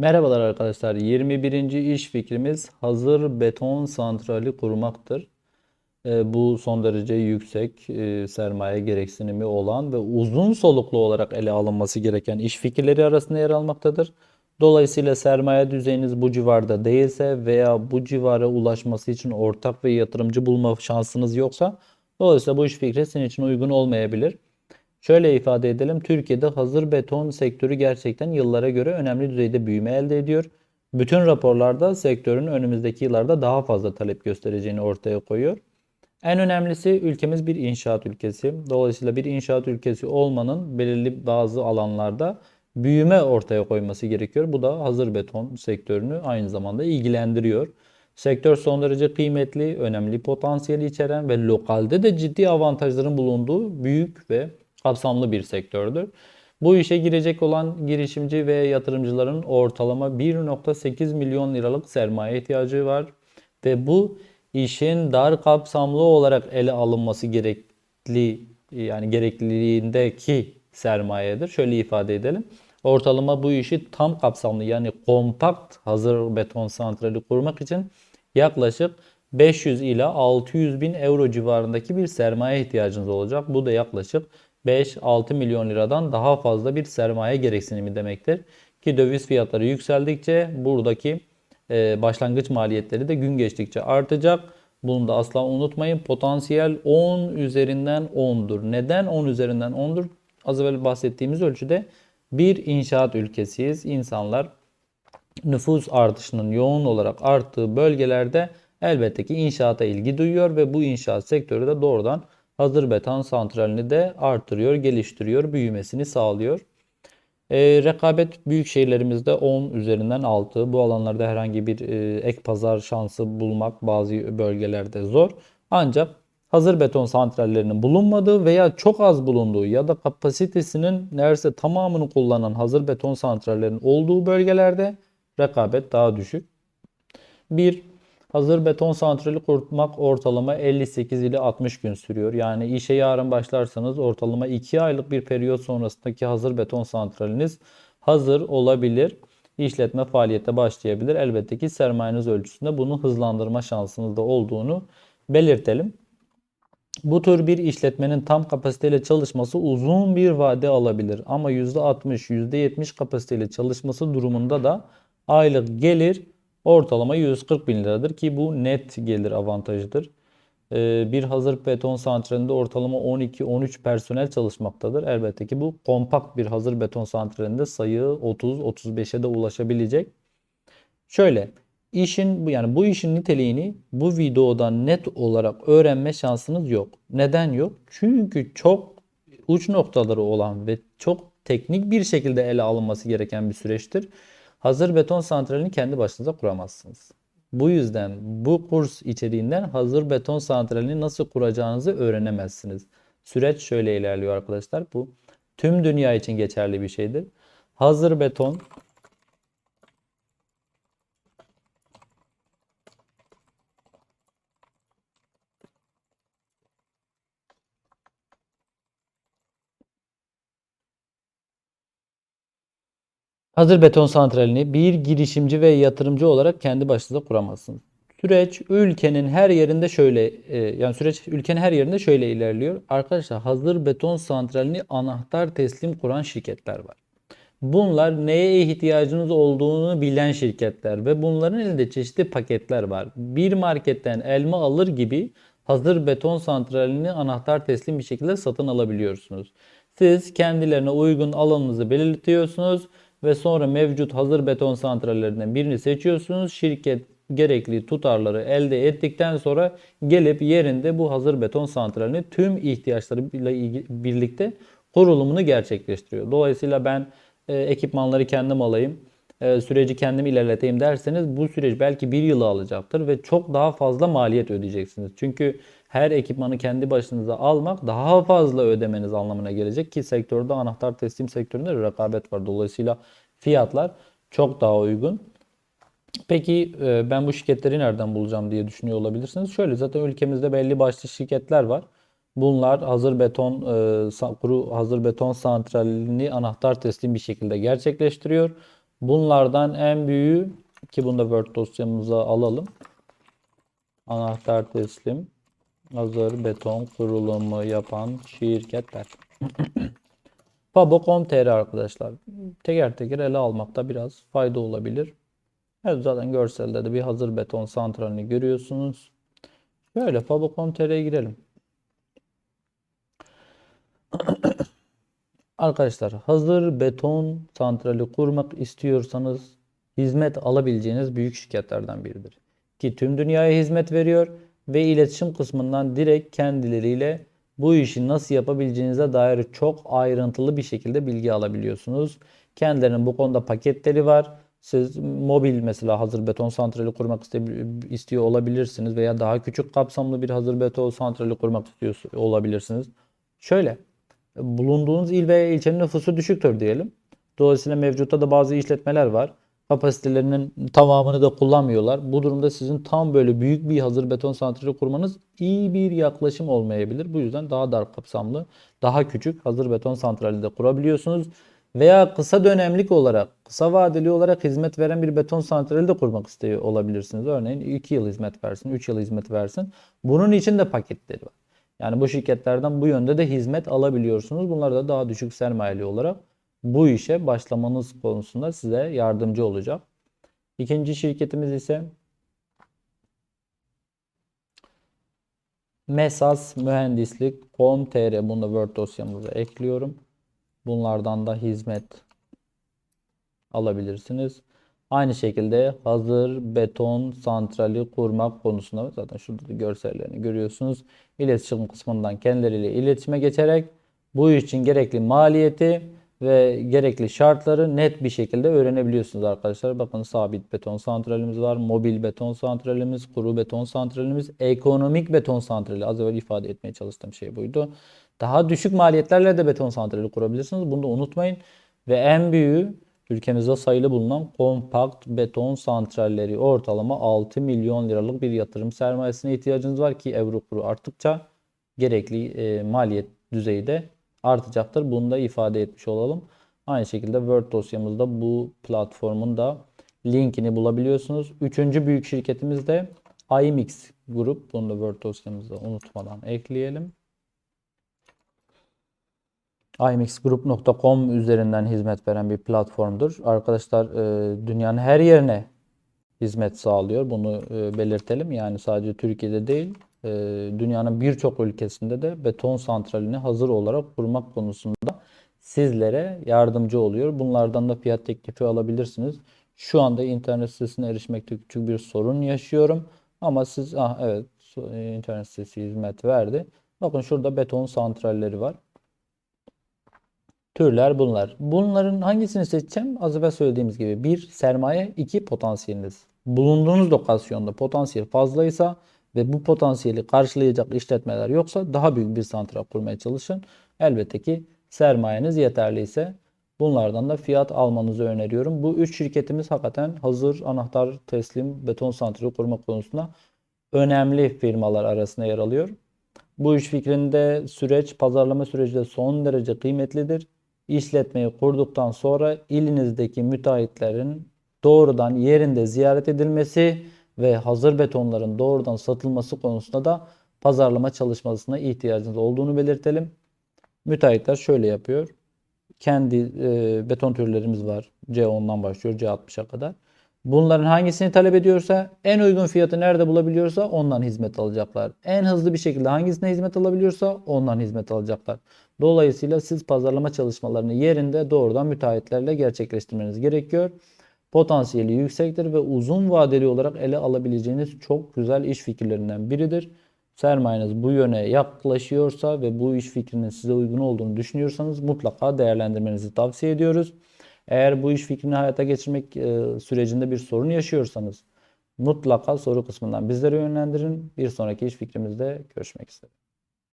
Merhabalar arkadaşlar. 21. iş fikrimiz hazır beton santrali kurmaktır. E, bu son derece yüksek e, sermaye gereksinimi olan ve uzun soluklu olarak ele alınması gereken iş fikirleri arasında yer almaktadır. Dolayısıyla sermaye düzeyiniz bu civarda değilse veya bu civara ulaşması için ortak ve yatırımcı bulma şansınız yoksa dolayısıyla bu iş fikri sizin için uygun olmayabilir. Şöyle ifade edelim. Türkiye'de hazır beton sektörü gerçekten yıllara göre önemli düzeyde büyüme elde ediyor. Bütün raporlarda sektörün önümüzdeki yıllarda daha fazla talep göstereceğini ortaya koyuyor. En önemlisi ülkemiz bir inşaat ülkesi. Dolayısıyla bir inşaat ülkesi olmanın belirli bazı alanlarda büyüme ortaya koyması gerekiyor. Bu da hazır beton sektörünü aynı zamanda ilgilendiriyor. Sektör son derece kıymetli, önemli potansiyeli içeren ve lokalde de ciddi avantajların bulunduğu büyük ve kapsamlı bir sektördür. Bu işe girecek olan girişimci ve yatırımcıların ortalama 1.8 milyon liralık sermaye ihtiyacı var ve bu işin dar kapsamlı olarak ele alınması gerekli yani gerekliliğindeki sermayedir. Şöyle ifade edelim. Ortalama bu işi tam kapsamlı yani kompakt hazır beton santrali kurmak için yaklaşık 500 ila 600 bin euro civarındaki bir sermaye ihtiyacınız olacak. Bu da yaklaşık 5-6 milyon liradan daha fazla bir sermaye gereksinimi demektir. Ki döviz fiyatları yükseldikçe buradaki e, başlangıç maliyetleri de gün geçtikçe artacak. Bunu da asla unutmayın. Potansiyel 10 üzerinden 10'dur. Neden 10 üzerinden 10'dur? Az evvel bahsettiğimiz ölçüde bir inşaat ülkesiyiz. İnsanlar nüfus artışının yoğun olarak arttığı bölgelerde elbette ki inşaata ilgi duyuyor ve bu inşaat sektörü de doğrudan hazır beton santralini de artırıyor, geliştiriyor, büyümesini sağlıyor. E, rekabet büyük şehirlerimizde 10 üzerinden 6. Bu alanlarda herhangi bir e, ek pazar şansı bulmak bazı bölgelerde zor. Ancak hazır beton santrallerinin bulunmadığı veya çok az bulunduğu ya da kapasitesinin neredeyse tamamını kullanan hazır beton santrallerinin olduğu bölgelerde rekabet daha düşük. Bir Hazır beton santrali kurmak ortalama 58 ile 60 gün sürüyor. Yani işe yarın başlarsanız ortalama 2 aylık bir periyot sonrasındaki hazır beton santraliniz hazır olabilir. İşletme faaliyete başlayabilir. Elbette ki sermayeniz ölçüsünde bunu hızlandırma şansınız da olduğunu belirtelim. Bu tür bir işletmenin tam kapasiteyle çalışması uzun bir vade alabilir. Ama %60, %70 kapasiteyle çalışması durumunda da aylık gelir Ortalama 140 bin liradır ki bu net gelir avantajıdır. Ee, bir hazır beton santralinde ortalama 12-13 personel çalışmaktadır. Elbette ki bu kompakt bir hazır beton santralinde sayı 30-35'e de ulaşabilecek. Şöyle işin yani bu işin niteliğini bu videodan net olarak öğrenme şansınız yok. Neden yok? Çünkü çok uç noktaları olan ve çok teknik bir şekilde ele alınması gereken bir süreçtir. Hazır beton santralini kendi başınıza kuramazsınız. Bu yüzden bu kurs içeriğinden hazır beton santralini nasıl kuracağınızı öğrenemezsiniz. Süreç şöyle ilerliyor arkadaşlar. Bu tüm dünya için geçerli bir şeydir. Hazır beton Hazır beton santralini bir girişimci ve yatırımcı olarak kendi başınıza kuramazsınız. Süreç ülkenin her yerinde şöyle e, yani süreç ülkenin her yerinde şöyle ilerliyor. Arkadaşlar hazır beton santralini anahtar teslim kuran şirketler var. Bunlar neye ihtiyacınız olduğunu bilen şirketler ve bunların elinde çeşitli paketler var. Bir marketten elma alır gibi hazır beton santralini anahtar teslim bir şekilde satın alabiliyorsunuz. Siz kendilerine uygun alanınızı belirtiyorsunuz ve sonra mevcut hazır beton santrallerinden birini seçiyorsunuz. Şirket gerekli tutarları elde ettikten sonra gelip yerinde bu hazır beton santralini tüm ihtiyaçlarıyla birlikte kurulumunu gerçekleştiriyor. Dolayısıyla ben e, ekipmanları kendim alayım, e, süreci kendim ilerleteyim derseniz bu süreç belki bir yılı alacaktır ve çok daha fazla maliyet ödeyeceksiniz. Çünkü her ekipmanı kendi başınıza almak daha fazla ödemeniz anlamına gelecek ki sektörde anahtar teslim sektöründe rekabet var. Dolayısıyla fiyatlar çok daha uygun. Peki e, ben bu şirketleri nereden bulacağım diye düşünüyor olabilirsiniz. Şöyle zaten ülkemizde belli başlı şirketler var. Bunlar hazır beton e, kuru hazır beton santralini anahtar teslim bir şekilde gerçekleştiriyor. Bunlardan en büyüğü ki bunu da Word dosyamıza alalım. Anahtar teslim. Hazır beton kurulumu yapan şirketler. Fabo.com.tr arkadaşlar. Teker teker ele almakta biraz fayda olabilir. Evet zaten görselde de bir hazır beton santralini görüyorsunuz. Şöyle Fabo.com.tr'ye girelim. Arkadaşlar hazır beton santrali kurmak istiyorsanız hizmet alabileceğiniz büyük şirketlerden biridir. Ki tüm dünyaya hizmet veriyor ve iletişim kısmından direkt kendileriyle bu işi nasıl yapabileceğinize dair çok ayrıntılı bir şekilde bilgi alabiliyorsunuz. Kendilerinin bu konuda paketleri var. Siz mobil mesela hazır beton santrali kurmak istiyor olabilirsiniz veya daha küçük kapsamlı bir hazır beton santrali kurmak istiyor olabilirsiniz. Şöyle bulunduğunuz il veya ilçenin nüfusu düşüktür diyelim. Dolayısıyla mevcutta da bazı işletmeler var. Kapasitelerinin tamamını da kullanmıyorlar. Bu durumda sizin tam böyle büyük bir hazır beton santrali kurmanız iyi bir yaklaşım olmayabilir. Bu yüzden daha dar kapsamlı, daha küçük hazır beton santrali de kurabiliyorsunuz. Veya kısa dönemlik olarak, kısa vadeli olarak hizmet veren bir beton santrali de kurmak istiyor olabilirsiniz. Örneğin 2 yıl hizmet versin, 3 yıl hizmet versin. Bunun için de paketleri var. Yani bu şirketlerden bu yönde de hizmet alabiliyorsunuz. Bunlar da daha düşük sermayeli olarak bu işe başlamanız konusunda size yardımcı olacak. İkinci şirketimiz ise Mesas Mühendislik Com.tr bunu da Word dosyamıza ekliyorum. Bunlardan da hizmet alabilirsiniz. Aynı şekilde hazır beton santrali kurmak konusunda zaten şurada da görsellerini görüyorsunuz. İletişim kısmından kendileriyle iletişime geçerek bu için gerekli maliyeti ve gerekli şartları net bir şekilde öğrenebiliyorsunuz arkadaşlar. Bakın sabit beton santralimiz var, mobil beton santralimiz, kuru beton santralimiz, ekonomik beton santrali. Az evvel ifade etmeye çalıştığım şey buydu. Daha düşük maliyetlerle de beton santrali kurabilirsiniz. Bunu da unutmayın. Ve en büyüğü ülkemizde sayılı bulunan kompakt beton santralleri ortalama 6 milyon liralık bir yatırım sermayesine ihtiyacınız var ki euro kuru arttıkça gerekli e, maliyet düzeyi de artacaktır. Bunu da ifade etmiş olalım. Aynı şekilde Word dosyamızda bu platformun da linkini bulabiliyorsunuz. Üçüncü büyük şirketimiz de iMix Grup. Bunu da Word dosyamızda unutmadan ekleyelim imixgroup.com üzerinden hizmet veren bir platformdur. Arkadaşlar e, dünyanın her yerine hizmet sağlıyor. Bunu e, belirtelim. Yani sadece Türkiye'de değil, e, dünyanın birçok ülkesinde de beton santralini hazır olarak kurmak konusunda sizlere yardımcı oluyor. Bunlardan da fiyat teklifi alabilirsiniz. Şu anda internet sitesine erişmekte küçük bir sorun yaşıyorum. Ama siz, ah evet internet sitesi hizmet verdi. Bakın şurada beton santralleri var. Türler bunlar. Bunların hangisini seçeceğim? Az evvel söylediğimiz gibi bir sermaye, iki potansiyeliniz. Bulunduğunuz lokasyonda potansiyel fazlaysa ve bu potansiyeli karşılayacak işletmeler yoksa daha büyük bir santral kurmaya çalışın. Elbette ki sermayeniz yeterliyse bunlardan da fiyat almanızı öneriyorum. Bu üç şirketimiz hakikaten hazır anahtar teslim beton santrali kurma konusunda önemli firmalar arasında yer alıyor. Bu iş fikrinde süreç, pazarlama süreci de son derece kıymetlidir işletmeyi kurduktan sonra ilinizdeki müteahhitlerin doğrudan yerinde ziyaret edilmesi ve hazır betonların doğrudan satılması konusunda da pazarlama çalışmasına ihtiyacınız olduğunu belirtelim. Müteahhitler şöyle yapıyor. Kendi e, beton türlerimiz var. C10'dan başlıyor C60'a kadar. Bunların hangisini talep ediyorsa, en uygun fiyatı nerede bulabiliyorsa ondan hizmet alacaklar. En hızlı bir şekilde hangisine hizmet alabiliyorsa ondan hizmet alacaklar. Dolayısıyla siz pazarlama çalışmalarını yerinde doğrudan müteahhitlerle gerçekleştirmeniz gerekiyor. Potansiyeli yüksektir ve uzun vadeli olarak ele alabileceğiniz çok güzel iş fikirlerinden biridir. Sermayeniz bu yöne yaklaşıyorsa ve bu iş fikrinin size uygun olduğunu düşünüyorsanız mutlaka değerlendirmenizi tavsiye ediyoruz. Eğer bu iş fikrini hayata geçirmek e, sürecinde bir sorun yaşıyorsanız mutlaka soru kısmından bizlere yönlendirin. Bir sonraki iş fikrimizde görüşmek üzere.